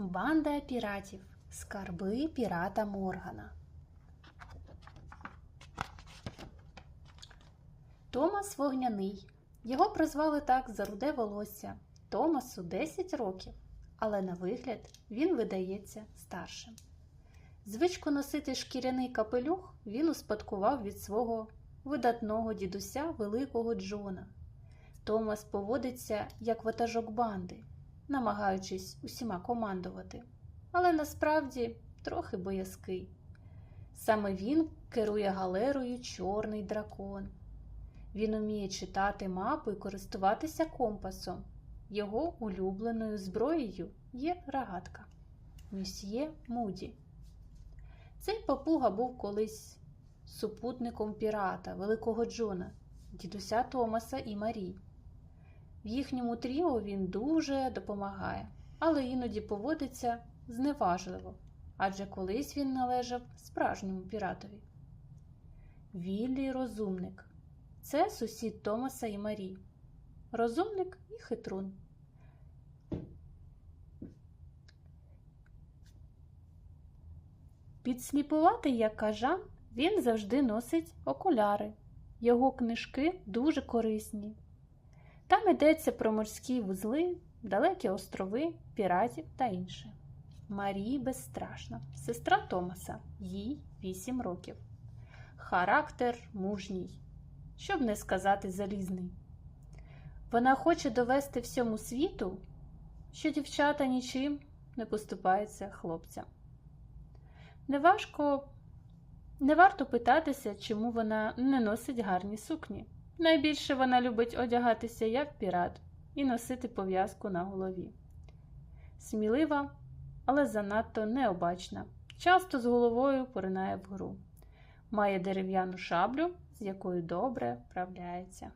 Банда піратів. Скарби пірата Моргана. Томас Вогняний. Його прозвали так за руде волосся. Томасу 10 років, але на вигляд він видається старшим. Звичку носити шкіряний капелюх він успадкував від свого видатного дідуся великого Джона. Томас поводиться як ватажок банди, намагаючись усіма командувати, але насправді трохи боязкий. Саме він керує галерою Чорний дракон. Він уміє читати мапу і користуватися компасом. Його улюбленою зброєю є рогатка Мюсьє Муді. Цей папуга був колись супутником пірата, великого Джона, дідуся Томаса і Марі. В їхньому тріо він дуже допомагає, але іноді поводиться зневажливо, адже колись він належав справжньому піратові. Віллі розумник це сусід Томаса і Марі. Розумник і хитрун. Підсліпуватий як кажан, він завжди носить окуляри. Його книжки дуже корисні. Там йдеться про морські вузли, далекі острови, піратів та інше. Марії безстрашна, сестра Томаса, їй 8 років. Характер мужній, щоб не сказати залізний. Вона хоче довести всьому світу, що дівчата нічим не поступаються хлопцям. Неважко, не варто питатися, чому вона не носить гарні сукні. Найбільше вона любить одягатися як пірат і носити пов'язку на голові. Смілива, але занадто необачна, часто з головою поринає вгору. Має дерев'яну шаблю, з якою добре вправляється.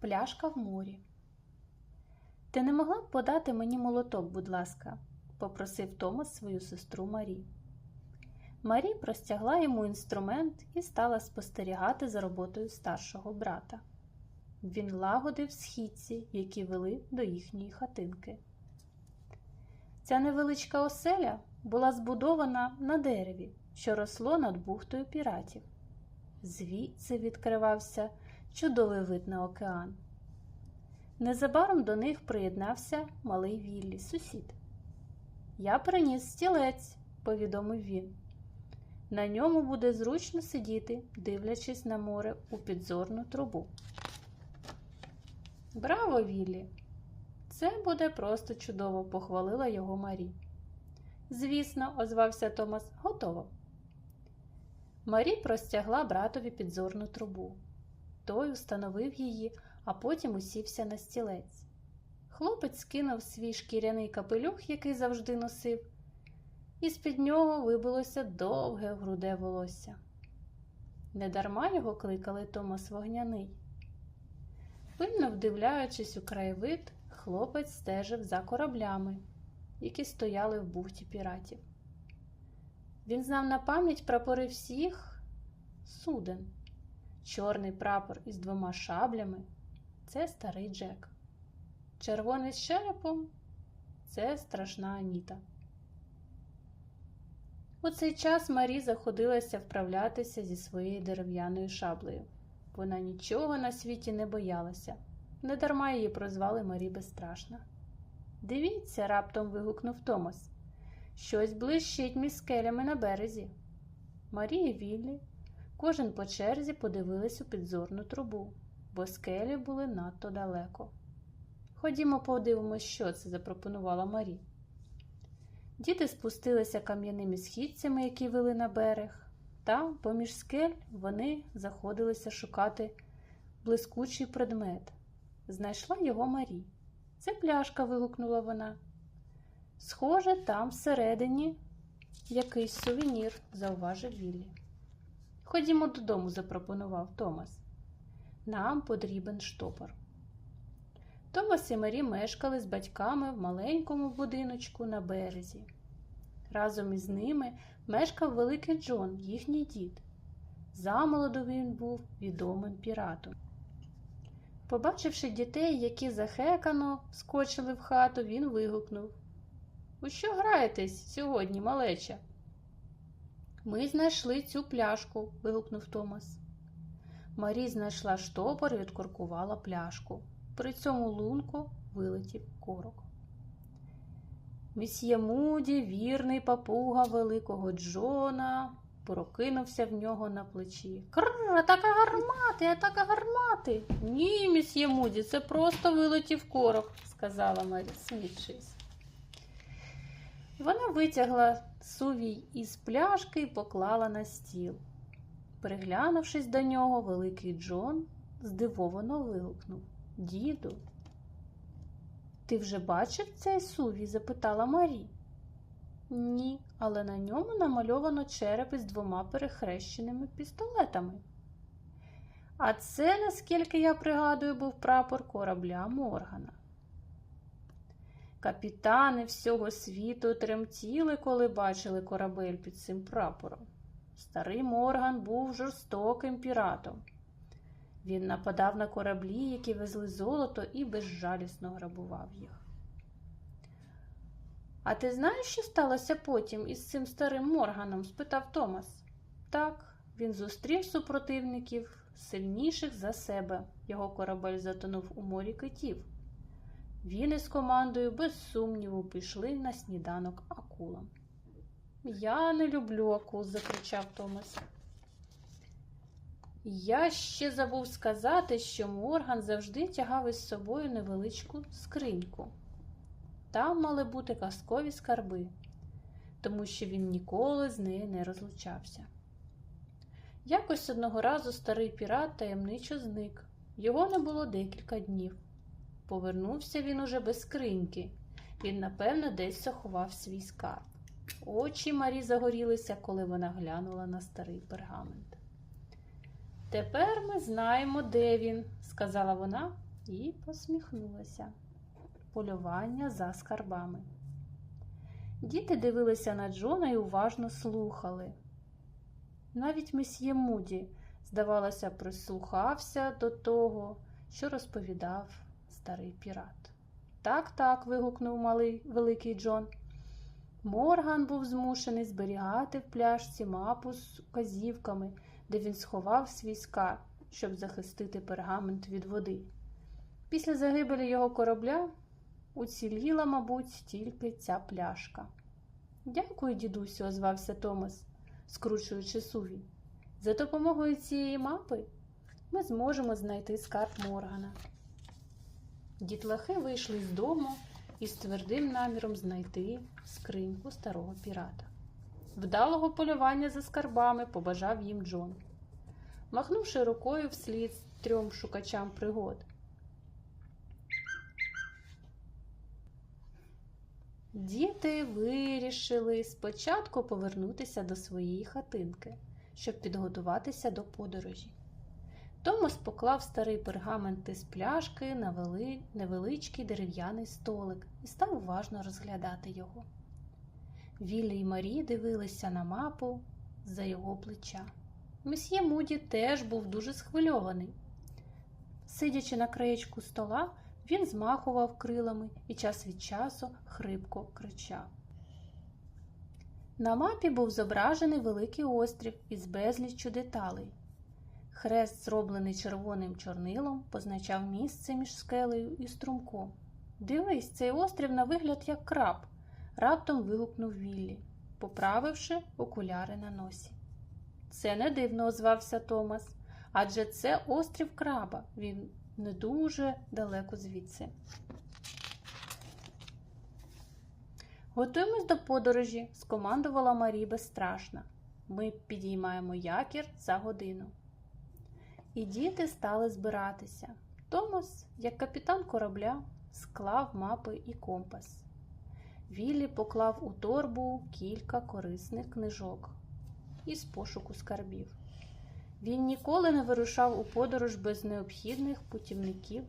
Пляшка в морі. Ти не могла б подати мені молоток, будь ласка, попросив Томас свою сестру Марі. Марі простягла йому інструмент і стала спостерігати за роботою старшого брата. Він лагодив східці, які вели до їхньої хатинки. Ця невеличка оселя була збудована на дереві, що росло над бухтою піратів. Звідси відкривався чудовий вид на океан. Незабаром до них приєднався малий Віллі, сусід. Я приніс стілець, повідомив він. На ньому буде зручно сидіти, дивлячись на море у підзорну трубу. Браво, Віллі! Це буде просто чудово, похвалила його Марі. Звісно, озвався Томас, готово. Марі простягла братові підзорну трубу. Той установив її, а потім усівся на стілець. Хлопець скинув свій шкіряний капелюх, який завжди носив, і з-під нього вибилося довге груде волосся. Недарма його кликали Томас Вогняний. Пильно вдивляючись у краєвид, хлопець стежив за кораблями, які стояли в бухті піратів. Він знав на пам'ять прапори всіх суден. Чорний прапор із двома шаблями це старий Джек. Червоний з черепом це страшна Аніта. У цей час Марі заходилася вправлятися зі своєю дерев'яною шаблею. Вона нічого на світі не боялася. Недарма її прозвали Марі Безстрашна. Дивіться, раптом вигукнув Томас. Щось блищить між скелями на березі. Марія і Віллі, кожен по черзі подивились у підзорну трубу, бо скелі були надто далеко. Ходімо, подивимось, що це, запропонувала Марі. Діти спустилися кам'яними східцями, які вели на берег. Там, поміж скель, вони заходилися шукати блискучий предмет. Знайшла його Марі. Це пляшка, вигукнула вона. Схоже, там всередині якийсь сувенір, зауважив Віллі. Ходімо додому, запропонував Томас. Нам потрібен штопор. Томас і Марі мешкали з батьками в маленькому будиночку на березі. Разом із ними мешкав великий Джон, їхній дід. Замолоду він був відомим піратом. Побачивши дітей, які захекано скочили в хату, він вигукнув У що граєтесь сьогодні, малеча? Ми знайшли цю пляшку, вигукнув Томас. Марі знайшла штопор і відкоркувала пляшку. При цьому лунку вилетів корок. Місьє Муді, вірний папуга великого Джона, прокинувся в нього на плечі. Крр, атака гармати, атака гармати. Ні, місьє Муді, це просто вилетів корок, сказала Марі, смітшись. Вона витягла сувій із пляшки і поклала на стіл. Приглянувшись до нього, великий Джон здивовано вигукнув Діду, ти вже бачив цей сувій? запитала Марі. Ні, але на ньому намальовано череп із двома перехрещеними пістолетами. А це, наскільки я пригадую, був прапор корабля Моргана. Капітани всього світу тремтіли, коли бачили корабель під цим прапором. Старий Морган був жорстоким піратом. Він нападав на кораблі, які везли золото, і безжалісно грабував їх. А ти знаєш, що сталося потім із цим старим Морганом? спитав Томас. Так, він зустрів супротивників сильніших за себе. Його корабель затонув у морі китів. Він із командою без сумніву пішли на сніданок акулам. Я не люблю акул, закричав Томас. Я ще забув сказати, що Морган завжди тягав із собою невеличку скриньку. Там мали бути казкові скарби, тому що він ніколи з нею не розлучався. Якось одного разу старий пірат таємничо зник. Його не було декілька днів. Повернувся він уже без скриньки. Він, напевно, десь заховав свій скарб. Очі Марі загорілися, коли вона глянула на старий пергамент. Тепер ми знаємо, де він, сказала вона і посміхнулася. Полювання за скарбами. Діти дивилися на Джона і уважно слухали. Навіть месьє Муді, здавалося, прислухався до того, що розповідав старий пірат. Так, так. вигукнув малий великий Джон. Морган був змушений зберігати в пляшці мапу з казівками, де він сховав свій скарб, щоб захистити пергамент від води. Після загибелі його корабля уціліла, мабуть, тільки ця пляшка. Дякую, дідусю, озвався Томас, скручуючи сувій. За допомогою цієї мапи ми зможемо знайти скарб Моргана. Дітлахи вийшли з дому із твердим наміром знайти скриньку старого пірата. Вдалого полювання за скарбами побажав їм Джон, махнувши рукою вслід трьом шукачам пригод. Діти вирішили спочатку повернутися до своєї хатинки, щоб підготуватися до подорожі. Томас поклав старий пергамент із пляшки на невеличкий дерев'яний столик і став уважно розглядати його. Віллі й Марі дивилися на мапу за його плеча. Месьє Муді теж був дуже схвильований. Сидячи на краєчку стола, він змахував крилами і час від часу хрипко кричав. На мапі був зображений великий острів із безліччю деталей. Хрест, зроблений червоним чорнилом, позначав місце між скелею і струмком. Дивись, цей острів на вигляд як краб, раптом вигукнув Віллі, поправивши окуляри на носі. Це не дивно, озвався Томас, адже це острів краба, він не дуже далеко звідси. Готуємось до подорожі, скомандувала Марі безстрашна. Ми підіймаємо якір за годину. І діти стали збиратися. Томас, як капітан корабля, склав мапи і компас. Віллі поклав у торбу кілька корисних книжок із пошуку скарбів. Він ніколи не вирушав у подорож без необхідних путівників,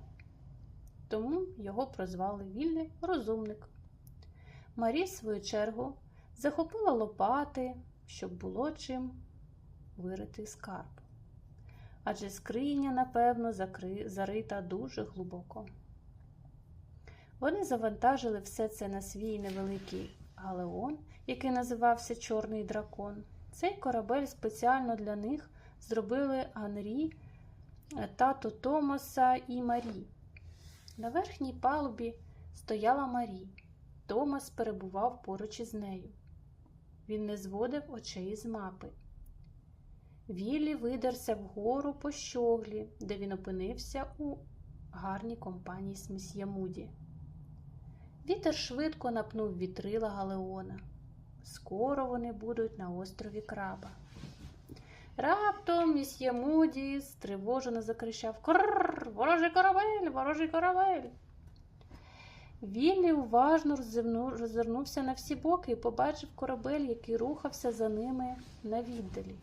тому його прозвали Віллі розумник. Марі, в свою чергу, захопила лопати, щоб було чим вирити скарб. адже скриня, напевно, зарита дуже глибоко. Вони завантажили все це на свій невеликий галеон, який називався Чорний дракон. Цей корабель спеціально для них зробили Анрі, тато Томаса і Марі. На верхній палубі стояла Марі. Томас перебував поруч із нею. Він не зводив очей з мапи. Віллі видерся вгору по щоглі, де він опинився у гарній компанії з месьє Муді. Вітер швидко напнув вітрила Галеона. Скоро вони будуть на острові Краба. Раптом місьє Муді стривожено закричав Крррр, ворожий корабель, ворожий корабель. Віллі уважно роззирнувся на всі боки і побачив корабель, який рухався за ними на віддалі.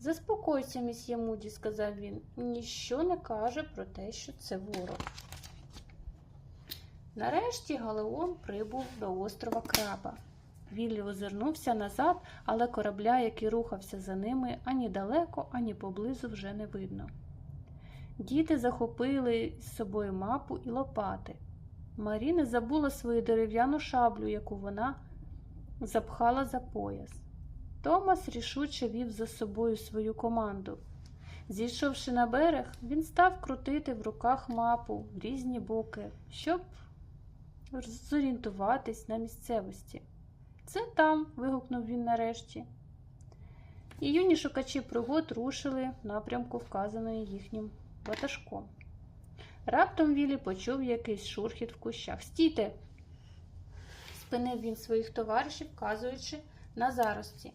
Заспокойся, місьє Муді, сказав він, ніщо не каже про те, що це ворог. Нарешті Галеон прибув до острова Краба. Віллі озирнувся назад, але корабля, який рухався за ними, ані далеко, ані поблизу вже не видно. Діти захопили з собою мапу і лопати. Марі не забула свою дерев'яну шаблю, яку вона запхала за пояс. Томас рішуче вів за собою свою команду. Зійшовши на берег, він став крутити в руках мапу в різні боки, щоб зорієнтуватись на місцевості. Це там. вигукнув він нарешті. І юні шукачі пригод рушили в напрямку, вказаної їхнім ватажком. Раптом Вілі почув якийсь шурхіт в кущах. Стійте! спинив він своїх товаришів, вказуючи на зарості.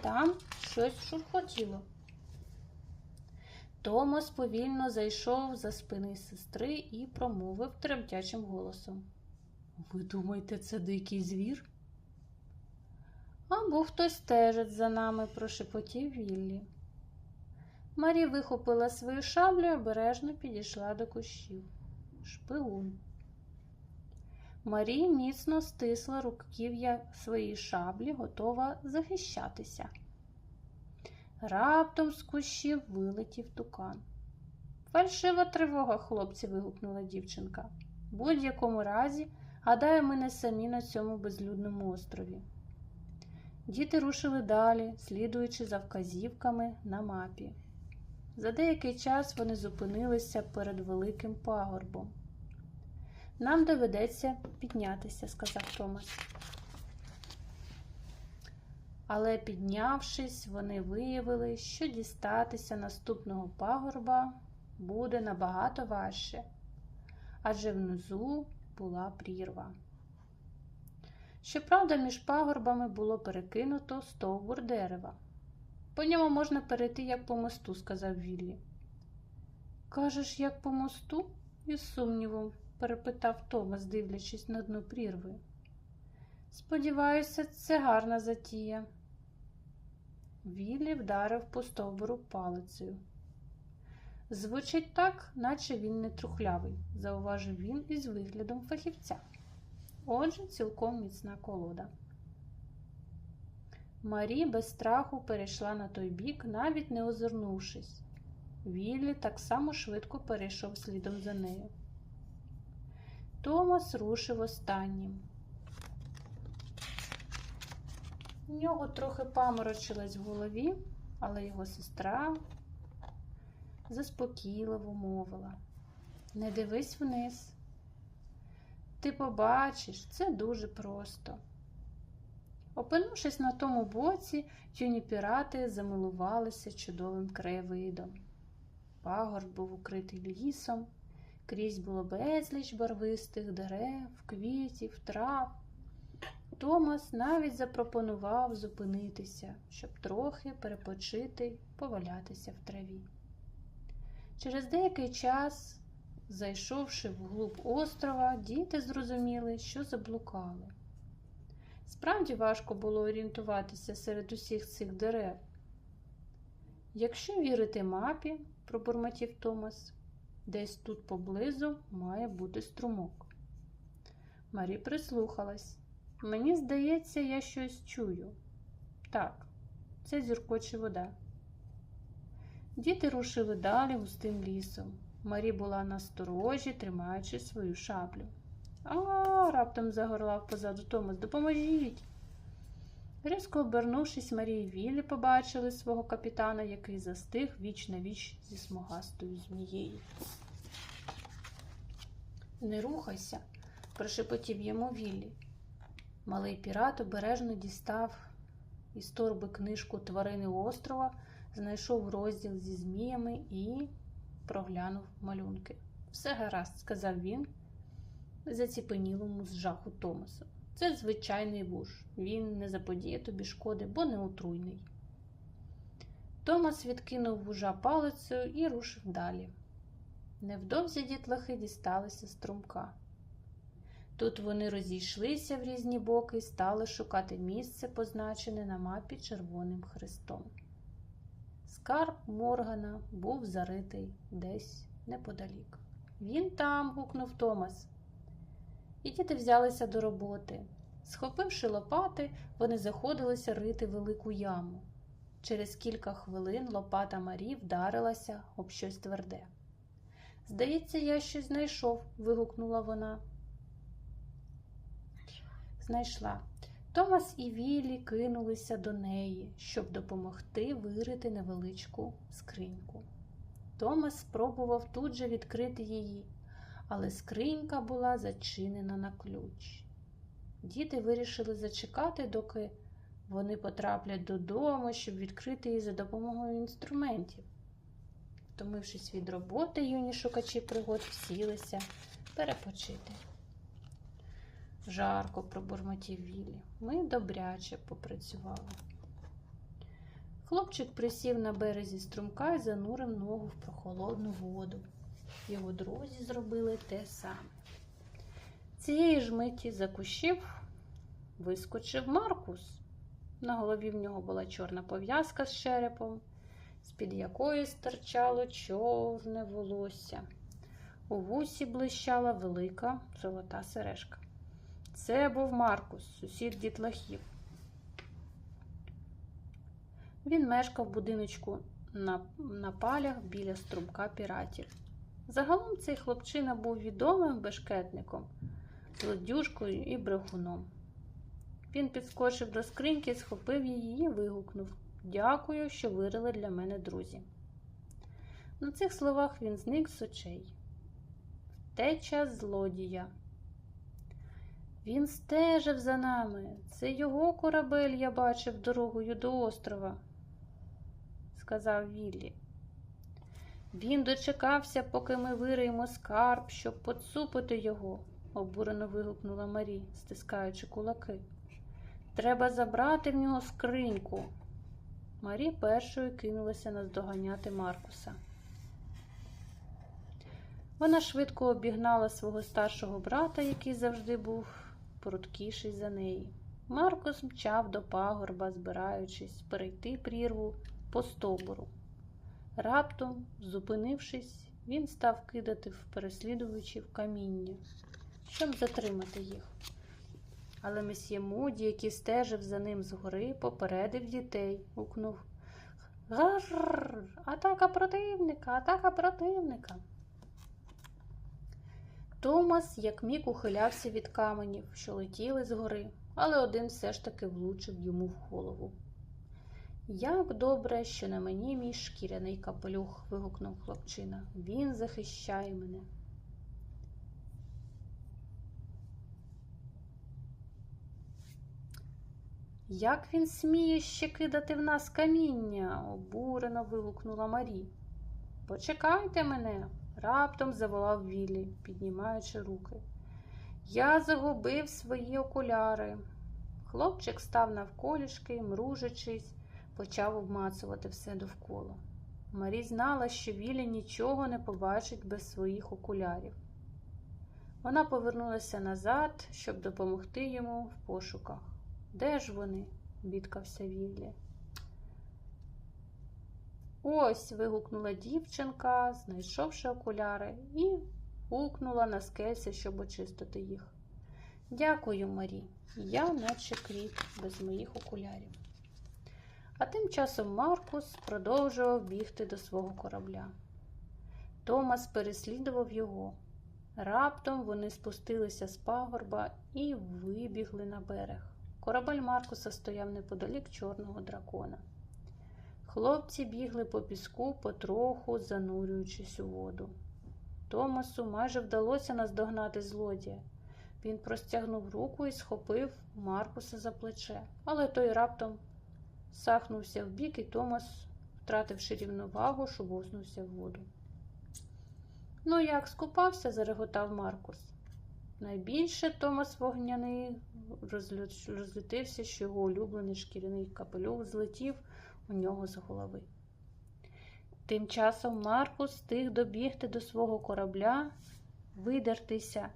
Там щось шурхотіло. Томас повільно зайшов за спини сестри і промовив тремтячим голосом. Ви думаєте, це дикий звір? Або хтось стежить за нами, прошепотів Віллі. Марі вихопила свою шаблю і обережно підійшла до кущів. Шпигун. Марі міцно стисла руків'я своєї шаблі, готова захищатися. Раптом з кущів вилетів тукан. Фальшива тривога, хлопці, вигукнула дівчинка. В будь-якому разі, гадаю, ми не самі на цьому безлюдному острові. Діти рушили далі, слідуючи за вказівками на мапі. За деякий час вони зупинилися перед великим пагорбом. Нам доведеться піднятися, сказав Томас. Але піднявшись, вони виявили, що дістатися наступного пагорба буде набагато важче, адже внизу була прірва. Щоправда, між пагорбами було перекинуто стовбур дерева. По ньому можна перейти, як по мосту, сказав Віллі. Кажеш, як по мосту? із сумнівом перепитав Томас, дивлячись на дно прірви. Сподіваюся, це гарна затія. Віллі вдарив по стовбуру палицею. Звучить так, наче він не трухлявий, зауважив він із виглядом фахівця. Отже, цілком міцна колода. Марі без страху перейшла на той бік, навіть не озирнувшись. Віллі так само швидко перейшов слідом за нею. Томас рушив останнім. У нього трохи паморочилась в голові, але його сестра заспокійливо мовила. Не дивись вниз. Ти побачиш, це дуже просто. Опинувшись на тому боці, юні пірати замилувалися чудовим краєвидом. Пагорб був укритий лісом, крізь було безліч барвистих дерев, квітів, трав. Томас навіть запропонував зупинитися, щоб трохи перепочити повалятися в траві. Через деякий час, зайшовши вглуб острова, діти зрозуміли, що заблукали. Справді важко було орієнтуватися серед усіх цих дерев. Якщо вірити мапі, пробурмотів Томас, десь тут поблизу має бути струмок. Марі прислухалась. Мені здається, я щось чую. Так, це зіркоче вода. Діти рушили далі густим лісом. Марі була насторожі, тримаючи свою шаблю. А, раптом загорлав позаду Томас, допоможіть. Різко обернувшись, Марія і Віллі побачили свого капітана, який застиг віч на віч зі смугастою змією. Не рухайся, прошепотів йому Віллі. Малий пірат обережно дістав із торби книжку Тварини острова, знайшов розділ зі зміями і проглянув малюнки. Все гаразд, сказав він заціпенілому з жаху Томасу. Це звичайний вуж. Він не заподіє тобі шкоди, бо не отруйний. Томас відкинув вужа палицею і рушив далі. Невдовзі дітлахи дісталися струмка. Тут вони розійшлися в різні боки і стали шукати місце, позначене на мапі червоним хрестом. Скарб Моргана був заритий десь неподалік. Він там, гукнув Томас. І діти взялися до роботи. Схопивши лопати, вони заходилися рити велику яму. Через кілька хвилин лопата Марі вдарилася об щось тверде. Здається, я щось знайшов, вигукнула вона. Знайшла. Томас і Віллі кинулися до неї, щоб допомогти вирити невеличку скриньку. Томас спробував тут же відкрити її, але скринька була зачинена на ключ. Діти вирішили зачекати, доки вони потраплять додому, щоб відкрити її за допомогою інструментів. Втомившись від роботи, юні шукачі пригод сілися перепочити. Жарко пробурмотів Віллі. Ми добряче попрацювали. Хлопчик присів на березі струмка і занурив ногу в прохолодну воду. Його друзі зробили те саме. Цієї ж миті за кущів вискочив Маркус. На голові в нього була чорна пов'язка з черепом, з-під якої стирчало чорне волосся. У вусі блищала велика золота сережка. Це був Маркус, сусід дітлахів. Він мешкав в будиночку на, на палях біля струмка піратів. Загалом цей хлопчина був відомим бешкетником, злодюжкою і брехуном. Він підскочив до скриньки, схопив її і вигукнув Дякую, що вирили для мене друзі. На цих словах він зник з очей. Втеча злодія. Він стежив за нами. Це його корабель я бачив дорогою до острова, сказав Віллі. Він дочекався, поки ми вириємо скарб, щоб поцупити його, обурено вигукнула Марі, стискаючи кулаки. Треба забрати в нього скриньку. Марі першою кинулася наздоганяти Маркуса. Вона швидко обігнала свого старшого брата, який завжди був пруткіший за неї. Маркус мчав до пагорба, збираючись перейти прірву по стобору. Раптом, зупинившись, він став кидати в переслідувачів каміння, щоб затримати їх. Але месьє Муді, який стежив за ним згори, попередив дітей, гукнув Гар! Атака противника, атака противника. Томас, як міг, ухилявся від каменів, що летіли згори, але один все ж таки влучив йому в голову. Як добре, що на мені мій шкіряний капелюх, вигукнув хлопчина. Він захищає мене. Як він сміє ще кидати в нас каміння? обурено вигукнула Марі. Почекайте мене, раптом заволав Віллі, піднімаючи руки. Я загубив свої окуляри. Хлопчик став навколішки, мружачись, почав обмацувати все довкола. Марі знала, що Віллі нічого не побачить без своїх окулярів. Вона повернулася назад, щоб допомогти йому в пошуках. Де ж вони? бідкався Віллі. Ось. вигукнула дівчинка, знайшовши окуляри, і гукнула на скельце, щоб очистити їх. Дякую, Марі. Я наче кріт без моїх окулярів. А тим часом Маркус продовжував бігти до свого корабля. Томас переслідував його. Раптом вони спустилися з пагорба і вибігли на берег. Корабель Маркуса стояв неподалік чорного дракона. Хлопці бігли по піску, потроху занурюючись у воду. Томасу майже вдалося наздогнати злодія. Він простягнув руку і схопив Маркуса за плече, але той раптом сахнувся вбік, і Томас, втративши рівновагу, шубоснувся в воду. Ну, як скупався, зареготав Маркус. Найбільше Томас вогняний розлютився, що його улюблений шкіряний капелюх злетів у нього з голови. Тим часом Маркус встиг добігти до свого корабля, видертися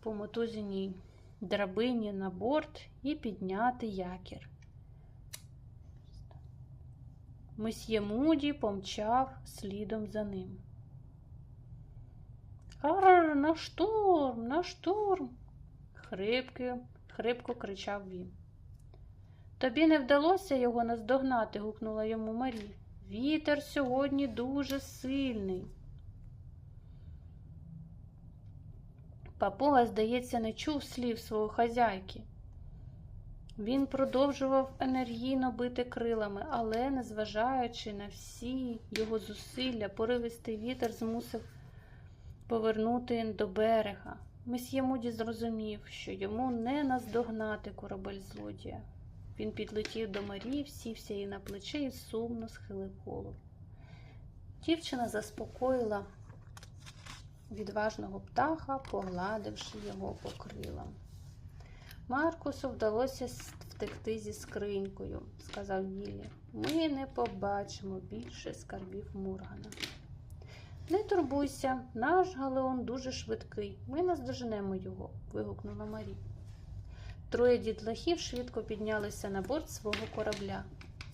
по мотузяній драбині на борт і підняти якір. Месьє Муді помчав слідом за ним. Ар, на штурм, на штурм. Хрипко кричав він. Тобі не вдалося його наздогнати, гукнула йому Марі. Вітер сьогодні дуже сильний. Папуга, здається, не чув слів свого хазяйки. Він продовжував енергійно бити крилами, але, незважаючи на всі його зусилля, поривистий вітер змусив повернути до берега. Месьє Муді зрозумів, що йому не наздогнати корабель злодія. Він підлетів до Марії, сівся їй на плече і сумно схилив голову. Дівчина заспокоїла відважного птаха, погладивши його по крилам. Маркусу вдалося втекти зі скринькою, сказав Віллі. Ми не побачимо більше скарбів Мургана. Не турбуйся, наш галеон дуже швидкий. Ми наздоженемо його, вигукнула Марі. Троє дітлахів швидко піднялися на борт свого корабля.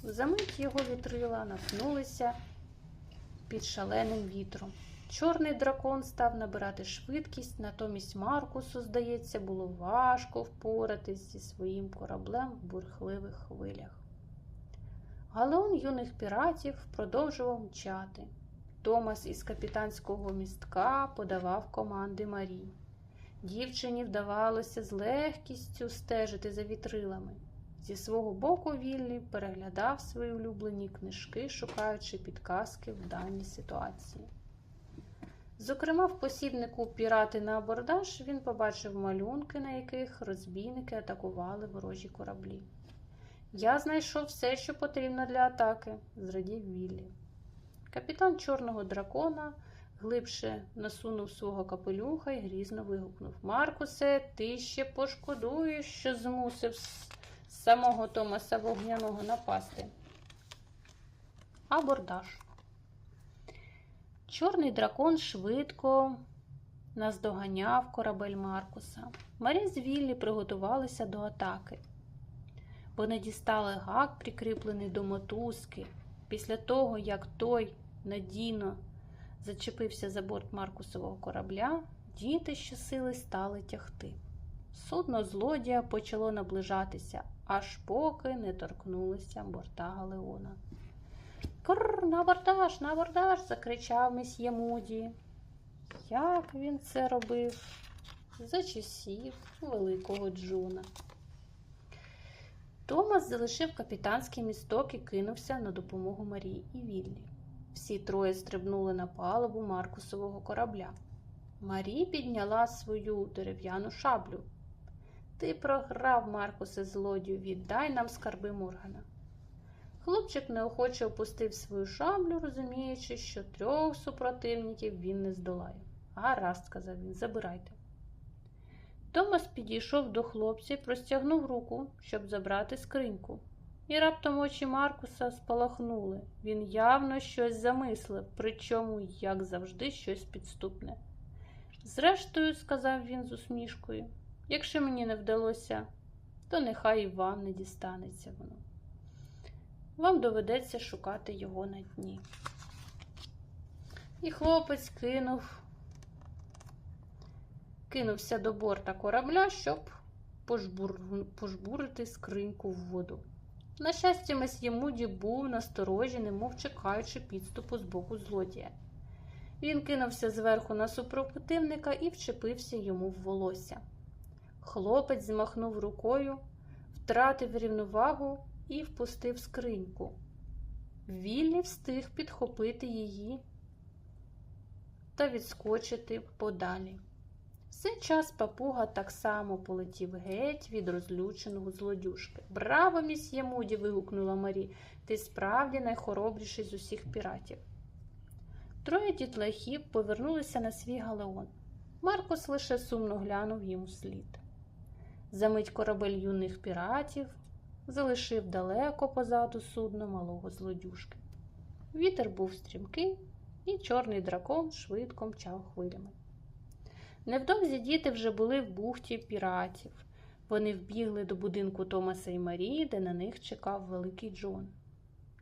Замить його вітрила напнулися під шаленим вітром. Чорний дракон став набирати швидкість, натомість Маркусу, здається, було важко впоратись зі своїм кораблем в бурхливих хвилях. Галеон юних піратів продовжував мчати. Томас із капітанського містка подавав команди Марі. Дівчині вдавалося з легкістю стежити за вітрилами. Зі свого боку Віллі переглядав свої улюблені книжки, шукаючи підказки в даній ситуації. Зокрема, в посібнику Пірати на абордаж він побачив малюнки, на яких розбійники атакували ворожі кораблі. Я знайшов все, що потрібно для атаки, зрадів Віллі. Капітан чорного дракона глибше насунув свого капелюха і грізно вигукнув Маркусе, ти ще пошкодуєш, що змусив самого Томаса Вогняного напасти. Абордаж. Чорний дракон швидко наздоганяв корабель Маркуса. Марі з Віллі приготувалися до атаки. Вони дістали гак, прикріплений до мотузки. Після того, як той надійно зачепився за борт Маркусового корабля, діти щосили стали тягти. Судно злодія почало наближатися, аж поки не торкнулися борта Галеона. Крр, на абордаж, на абордаж, закричав месьє Муді. Як він це робив за часів великого Джона. Томас залишив капітанський місток і кинувся на допомогу Марії і Віллі. Всі троє стрибнули на палубу Маркусового корабля. Марі підняла свою дерев'яну шаблю. Ти програв, Маркусе, злодію, віддай нам скарби Моргана. Хлопчик неохоче опустив свою шаблю, розуміючи, що трьох супротивників він не здолає. Гаразд, сказав він, забирайте. Томас підійшов до хлопця і простягнув руку, щоб забрати скриньку. І раптом очі Маркуса спалахнули. Він явно щось замислив, причому, як завжди, щось підступне. Зрештою, сказав він з усмішкою, якщо мені не вдалося, то нехай і вам не дістанеться воно. Вам доведеться шукати його на дні. І хлопець кинув, кинувся до борта корабля, щоб пожбур... пожбурити скриньку в воду. На щастя, месьє Муді був насторожі, немов чекаючи підступу з боку злодія. Він кинувся зверху на супротивника і вчепився йому в волосся. Хлопець змахнув рукою, втратив рівновагу і впустив скриньку. Віллі встиг підхопити її та відскочити подалі. Цей час папуга так само полетів геть від розлюченого злодюшки. Браво, місьє Муді! вигукнула Марі. Ти справді найхоробріший з усіх піратів. Троє дітлахів повернулися на свій галеон. Маркос лише сумно глянув їм слід. Замить корабель юних піратів залишив далеко позаду судно малого злодюшки. Вітер був стрімкий, і чорний дракон швидко мчав хвилями. Невдовзі діти вже були в бухті піратів. Вони вбігли до будинку Томаса і Марії, де на них чекав великий Джон.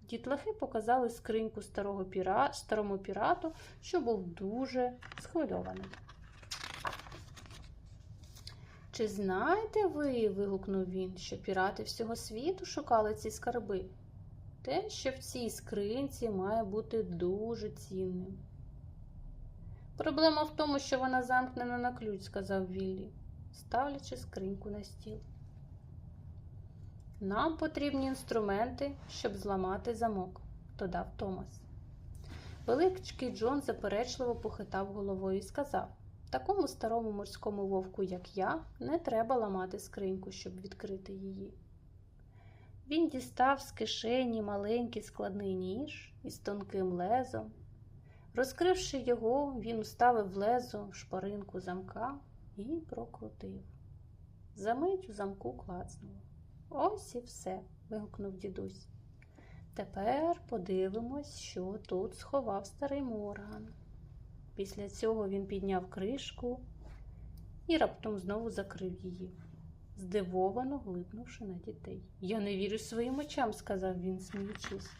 Дітлахи показали скриньку старого піра... старому пірату, що був дуже схвильований. Чи знаєте ви, вигукнув він, що пірати всього світу шукали ці скарби? Те, що в цій скринці має бути дуже цінним. Проблема в тому, що вона замкнена на ключ, сказав Віллі, ставлячи скриньку на стіл. Нам потрібні інструменти, щоб зламати замок, додав Томас. Великий Джон заперечливо похитав головою і сказав такому старому морському вовку, як я, не треба ламати скриньку, щоб відкрити її. Він дістав з кишені маленький складний ніж із тонким лезом. Розкривши його, він вставив лезо в шпаринку замка і прокрутив. Замить у замку клацнуло. Ось і все, вигукнув дідусь. Тепер подивимось, що тут сховав старий Морган. Після цього він підняв кришку і раптом знову закрив її, здивовано глипнувши на дітей. Я не вірю своїм очам, сказав він, сміючись.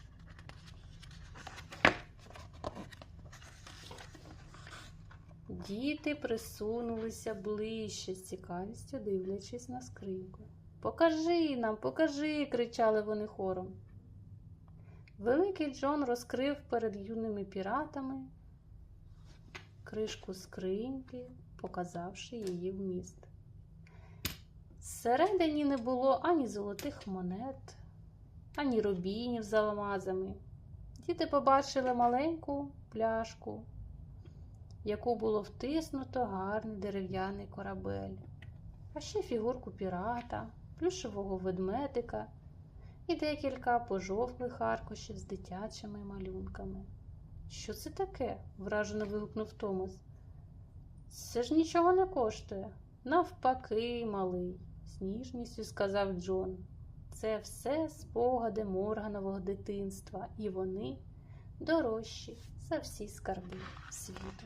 Діти присунулися ближче з цікавістю, дивлячись на скриньку. Покажи нам, покажи, кричали вони хором. Великий Джон розкрив перед юними піратами кришку скриньки, показавши її вміст. Зсередині не було ані золотих монет, ані рубінів з алмазами. Діти побачили маленьку пляшку, яку було втиснуто гарний дерев'яний корабель, а ще фігурку пірата, плюшевого ведмедика і декілька пожовклих аркушів з дитячими малюнками. Що це таке? вражено вигукнув Томас. Це ж нічого не коштує. Навпаки, малий, з ніжністю сказав Джон. Це все спогади Морганового дитинства, і вони дорожчі за всі скарби світу.